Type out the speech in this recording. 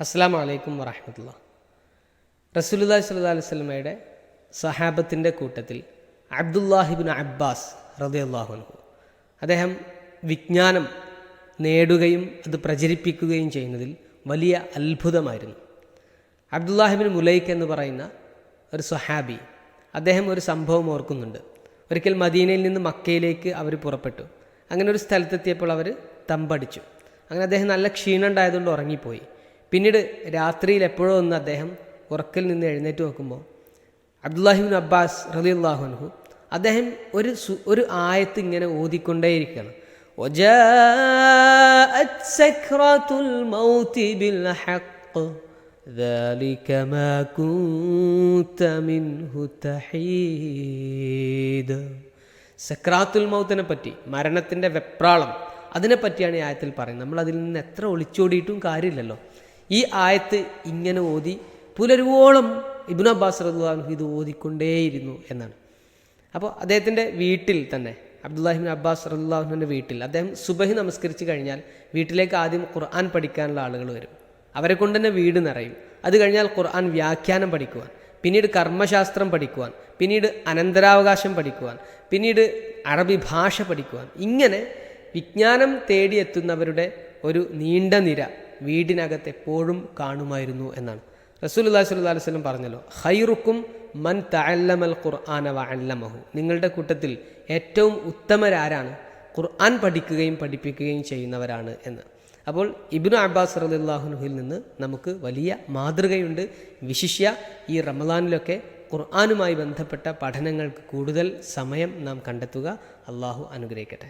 അസ്സാം വലൈക്കും വറഹമത്തുള്ള. റസൂലുല്ലാ സ്വല്ലാ അലൈഹി സ്വലമയുടെ സഹാബത്തിന്റെ കൂട്ടത്തിൽ അബ്ദുല്ലാഹിബിൻ അബ്ബാസ് റദിയല്ലാഹുൻഹു അദ്ദേഹം വിജ്ഞാനം നേടുകയും അത് പ്രചരിപ്പിക്കുകയും ചെയ്യുന്നതിൽ വലിയ അത്ഭുതമായിരുന്നു. അബ്ദുല്ലാഹിബിൻ മുലൈക്ക് എന്ന് പറയുന്ന ഒരു സഹാബി അദ്ദേഹം ഒരു സംഭവം ഓർക്കുന്നുണ്ട്. ഒരിക്കൽ മദീനയിൽ നിന്ന് മക്കയിലേക്ക് അവർ പുറപ്പെട്ടു. അങ്ങനെ ഒരു സ്ഥലത്തെത്തിയപ്പോൾ അവർ തമ്പടിച്ചു. അങ്ങനെ അദ്ദേഹം നല്ല ക്ഷീണം ഉണ്ടായതുകൊണ്ട് ഉറങ്ങിപ്പോയി. പിന്നീട് രാത്രിയിൽ എപ്പോഴോ ഒന്ന് അദ്ദേഹം ഉറക്കിൽ നിന്ന് എഴുന്നേറ്റ് നോക്കുമ്പോൾ അബ്ദുല്ലാഹിബിൻ അബ്ബാസ് റലിയുല്ലാഹുൻഹു അദ്ദേഹം ഒരു സു- ഒരു ആയത്ത് ഇങ്ങനെ ഓതിക്കൊണ്ടേയിരിക്കുകയാണ് وجاءت سكرة الموت بالحق ذلك ما كنت منه تحيد സക്രാത്തുൽ മൗത്തിനെ പറ്റി മരണത്തിൻ്റെ വെപ്രാളം അതിനെപ്പറ്റിയാണ് ഈ ആയത്തിൽ പറയുന്നത് നമ്മൾ അതിൽ നിന്ന് എത്ര ഒളിച്ചോടിയിട്ടും കാര്യമില്ലല്ലോ ഈ ആയത്ത് ഇങ്ങനെ ഓതി പുലരുവോളം ഇബ്നു അബ്ബാസ് റദ്ദാൻഹു ഇത് ഓതിക്കൊണ്ടേയിരുന്നു എന്നാണ്. അപ്പോൾ അദ്ദേഹത്തിന്റെ വീട്ടിൽ തന്നെ അബ്ദുല്ലാഹിബിൻ അബ്ബാസ് റദ്ദാഹുവിന്റെ വീട്ടിൽ അദ്ദേഹം സുബഹി നമസ്കരിച്ച് കഴിഞ്ഞാൽ വീട്ടിലേക്ക് ആദ്യം ഖുർആൻ പഠിക്കാനുള്ള ആളുകൾ വരും. അവരെ കൊണ്ട് തന്നെ വീട് നിറയും. അത് കഴിഞ്ഞാൽ ഖുർആൻ വ്യാഖ്യാനം പഠിക്കുവാൻ പിന്നീട് കർമ്മശാസ്ത്രം പഠിക്കുവാൻ പിന്നീട് അനന്തരാവകാശം പഠിക്കുവാൻ പിന്നീട് അറബി ഭാഷ പഠിക്കുവാൻ. ഇങ്ങനെ വിജ്ഞാനം തേടിയെത്തുന്നവരുടെ ഒരു നീണ്ട നിര. വീടിനകത്ത് എപ്പോഴും കാണുമായിരുന്നു എന്നാണ്. റസൂലുല്ലാഹി സ്വല്ലല്ലാഹു അലൈഹി വസല്ലം പറഞ്ഞല്ലോ ഹൈറുക്കും മൻ തഅല്ലമൽ ഖുർആന വഅല്ലമഹു നിങ്ങളുടെ കൂട്ടത്തിൽ ഏറ്റവും ഉത്തമരാരാണ്? ഖുർആൻ പഠിക്കുകയും പഠിപ്പിക്കുകയും ചെയ്യുന്നവരാണ് എന്ന്. അപ്പോൾ ഇബ്നു അബ്ബാസ് റലാഹുനുഹിൽ നിന്ന് നമുക്ക് വലിയ മാതൃകയുണ്ട്. വിശിഷ്യ ഈ റമദാനിലൊക്കെ ഖുർആാനുമായി ബന്ധപ്പെട്ട പഠനങ്ങൾക്ക് കൂടുതൽ സമയം നാം കണ്ടെത്തുക. അള്ളാഹു അനുഗ്രഹിക്കട്ടെ.